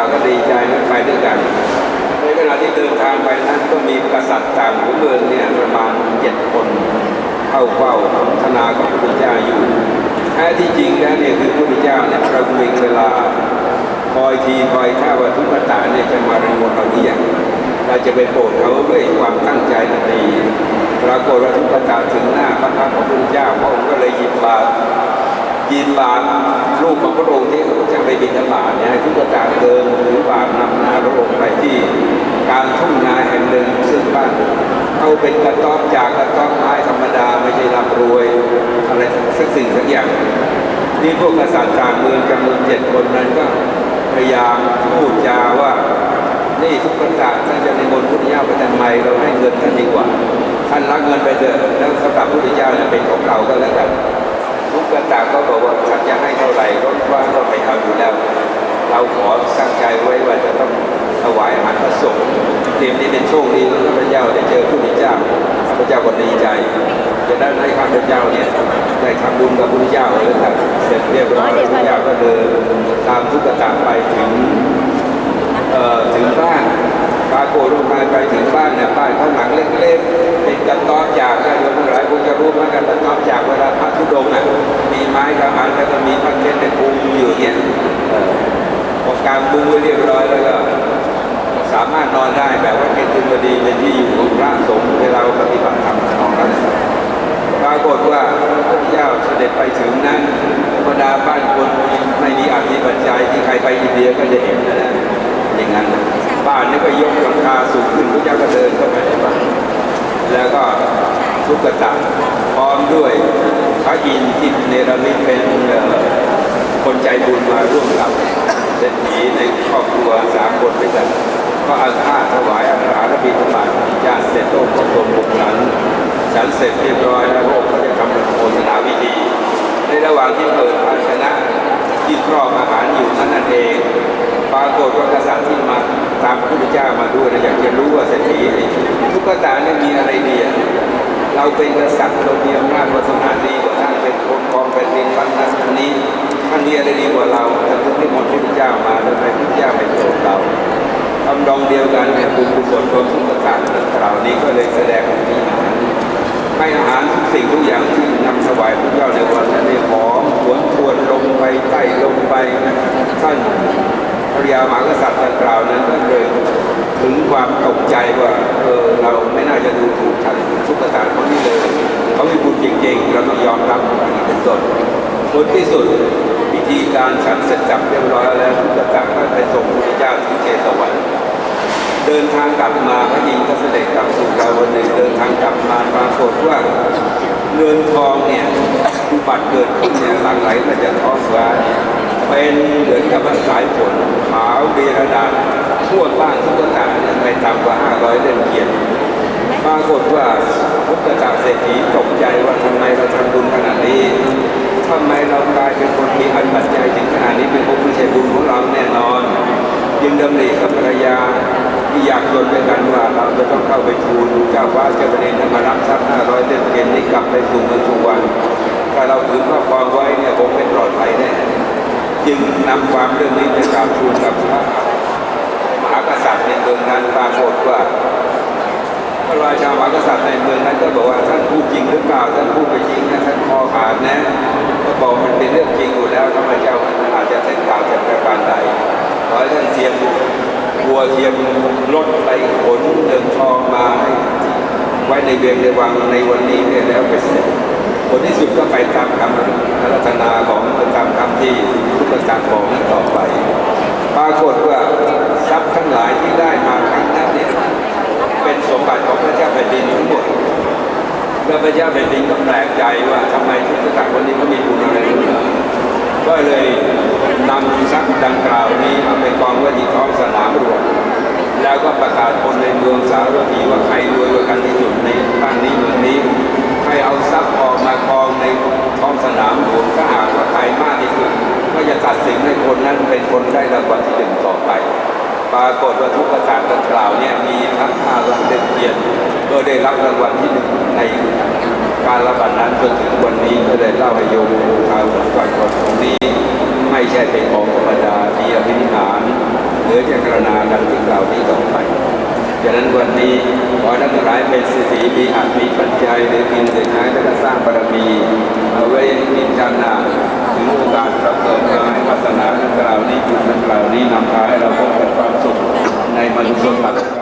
าก็ดีใจนะไปด้วยกัน ในขณะที่เดินทางไปนั้นก็มีกษัตริย์ต่างหัวเมืองเนี่ยประมาณเจ็ดคนเข้าเฝ้าสนทนากับพระพุทธเจ้าอยู่แท้ที่จริงแล้วเนี่ยคือพระพุทธเจ้าเนี่ยประวิงเวลาคอยทีคอยท่าว่าทุกขตาเนี่ยจะมาในหมดเราที่อย่างเราจะไปโปรดเขาด้วยความตั้งใจอันดีปรากฏว่าทุกขตาถึงหน้าพระพักตร์ของพระพุทธเจ้าพระองค์ก็เลยหยิบบาตรยิบบาตรลูกของพระองค์ที่จะไปบิณฑบาตเนี่ยทุกขตา เดินถือบานำนาพระองค์ไปที่กลารทุ่งนาแห่งหนึ่งซึ่งบ้านเอาเป็นกระต๊อบจากกระต๊อบไม้ธรรมดาไม่ใช่ร่ำรวยอะไรสักสิ่งสักอย่างนี่พวกกษัตริย์ต่างเมืองจำนวนเจ็ดคนนั้นก็พยายามพูดจาว่านี่ทุกประกาศท่านจะในมนพุทธเจ้าไปทำไมเราให้เงินท่านดีกว่า ท่านรักเงินไปเถอะแล้วสำหรับพุทธเจ้าเนี่ยเป็นของเราก็แล้วกันทุกประกาศก็บอกว่าท่านจะให้เท่าไหร่รถว่าก็ไม่เอาอยู่แล้ว เราขอตั้งใจไว้ว่าจะต้องถวายอาหารพระสงฆ์เตรียมนี้เป็นโชคดีที่ข้าพเจ้าได้เจอพระพุทธเจ้าข้าพเจ้าก็ดีใจจะได้ให้ข้าพเจ้าเนี่ยได้ทำบุญกับพระพุทธเจ้าแล้วกันเสร็จเรียบร้อยพระพุทธเจ้าก็เดินตามทุกประกาไปถึงถึงบ้านปรากฏว่ามาไปถึงบ้านเนี่ยบ้านเขาหลังเล็กๆเป็นกระต๊อบจากนโยมทั้งหลายคงจะรู้เหมือนกันกระต๊อบจากเวลาพระธุดงค์อะมีไม้กำมันแล้วก็มีพักเก็ตในปุงอยู่เงี้ยางปุงไว้เรียบร้อยแล้วก็สามารถนอนได้แบบว่าเป็นตุมดีเป็นที่อยู่ของพระสงฆ์เวลาปฏิบัติธรรมนอนนั้นปรากฏว่าพระพุทธเจ้าเสด็จไปถึงนั้นธรรมดาบ้านคนไม่มีอาชีพปัจจัยที่ใครไปอินเดียก็จะเห็นนะอย่างนั้นนะบ้านนี่ก็ยกหลังคาสูงขึ้นพระเจ้าก็เดินเข้าไปในบ้านแล้วก็ทุกกตะพร้อมด้วยพระอินทร์ที่เนรมิตเป็นเอ่อคนใจบุญมาร่วมกับ ว่างที่เปิดภาชนะที่ครอบอาหารอยู่นั้นนั่นเองปรากฏว่ากษัตริย์ที่มาตามพระพุทธเจ้ามาด้วยนะอยากจะรู้ว่าเศรษฐีทุกตาเนี่ยมีอะไรดีอะเราเป็นกษัตริย์เรามีอำนาจวาสนาดีกว่าท่านเป็นคนครองแผ่นดินพันนั้นนี้ท่านมีอะไรดีกว่าเราท่านถึงนิมนต์พระพุทธเจ้ามาทำไมพระพุทธเจ้าไม่โปรเราทำดองเดียวกันเนี่ยบุญกุศลรวมทุกประการเหล่านี้ก็เลยแสดงที่อาหารให้อาหารทุกสิ่งทุกอย่างที่นำถวายพระเจ้าในวัน ไปใต้ลงไปท่านพระยามหากษัตริย์ดังกล่าวนั้นก็เลยถึงความตกใจว่าเออเราไม่น่าจะดูถูกท่านทุกประการคนนี้เลยเขามีบุญจริงๆ เราต้องยอมรับอย่างนี้เป็นต้นผลที่สุดพิธีการฉันเสร็จจับเรียบร้อยแล้วทุกประการก็ไปส่งพระพุทธเจ้าถึงเจตวันเดินทางกลับมาพระอินทร์ก็เสด็จกลับสู่ดาวดึงเดินทางกลับมาปรากฏว่าเงินทองเนี่ย บัติเกิดขึ้นเนี่ยหลั่งไหลมาจากท้องฟ้าเนี่ยเป็นเหมือนกับสายฝนขาวเบียดาษทั่วบ้านทุกตาเนี่ยไม่ต่ำกว่า500เล่มเขียนปรากฏว่าทุกตาเศรษฐีตกใจว่าทำไมเราทำบุญขนาดนี้ทำไมเรากลายเป็นคนมีอันปัจจัยถึงขนาดนี้เป็นพวกผู้ใช้บุญของเราแน่นอนจึงดำริกับภรรยาที่อยากจนด้วยกันว่าเราจะต้องเข้าไปทูลเจ้าฟ้าเจ้าแผ่นดินมารับทรัพย์ห้าร้อยเล่มเย็นนี้กลับไปสู่เมืองสุวรรณ ถ้างไว้เนี่ยคงไม่ปลอดภัยแน่จึงนำความเรื่องนี้ไปกราบทูลกับพระมหากษัตริย์ในเมืองนั้นปรากฏว่าพระราชามหากษัตริย์ในเมืองนั้นก็บอกว่าท่านพูดจริงหรือเปล่าท่านพูดไปจริงนะท่านคอขาดนะก็บอกมันเป็นเรื่องจริงอยู่แล้วข้าพเจ้าอาจจะเส้นข่าวจากประการใดขอให้ท่านเทียมบัวเทียมรถไปขนเดินทองมาให้ ไว้ในเวียงในวังในวันนี้เนี่ยแล้วไปเสร็จผลที่สุดก็ไปตามคำพระรัตนาของตามคำที่ทุกประกาบอกต่อไป ปรากฏว่าทรัพย์ทั้งหลายที่ได้มาในนั้นเนี่ยเป็นสมบัติของพระเจ้าแผ่นดินทั้งหมดแล้วพระเจ้าแผ่นดินก็แปลกใจว่าทำไมทุกประการวันนี้เขามีบุญอะไรหรือเปล่าก็เลยนำทรัพย์ดังกล่าวนี้มาไปกองไว้ที่ท้องสนามหลวงแล้วก็ประกาศคนในเมืองสารถีว่าใครร องสนามหลวงถ้าหากว่าใครมากที่สุดก็จะตัดสินให้คนนั้นเป็นคนได้รางวัลที่หนึ่งต่อไป ปรากฏว่าทุกประการดังกล่าวเนี่ยมีทั้งห้าร้อยเล่มเทียนก็ได้รับรางวัลที่หนึ่งในการรับบัตรนั้นจนถึงวันนี้ก็เลยเล่าให้โยมดูข่าวฟังก่อนตรงนี้ ไม่ใช่เป็นของธรรมดามีอภินิหารหลือยเจารณาดังที่กล่าวนี้ต่อไปฉะนั้นวันนี้ขอท่านทั้งหลายเป็นสิทธิมีอัตมีปัจจัยหรือกินหรือใช้แล้วก็สร้างบารมีางหน้าถึงโอกาสประเกิดมาให้พัฒนาดังกล่าวนี้บุญดังกล่าวนี้นำพาให้เราพบกับความสุขในมนุษย์โลก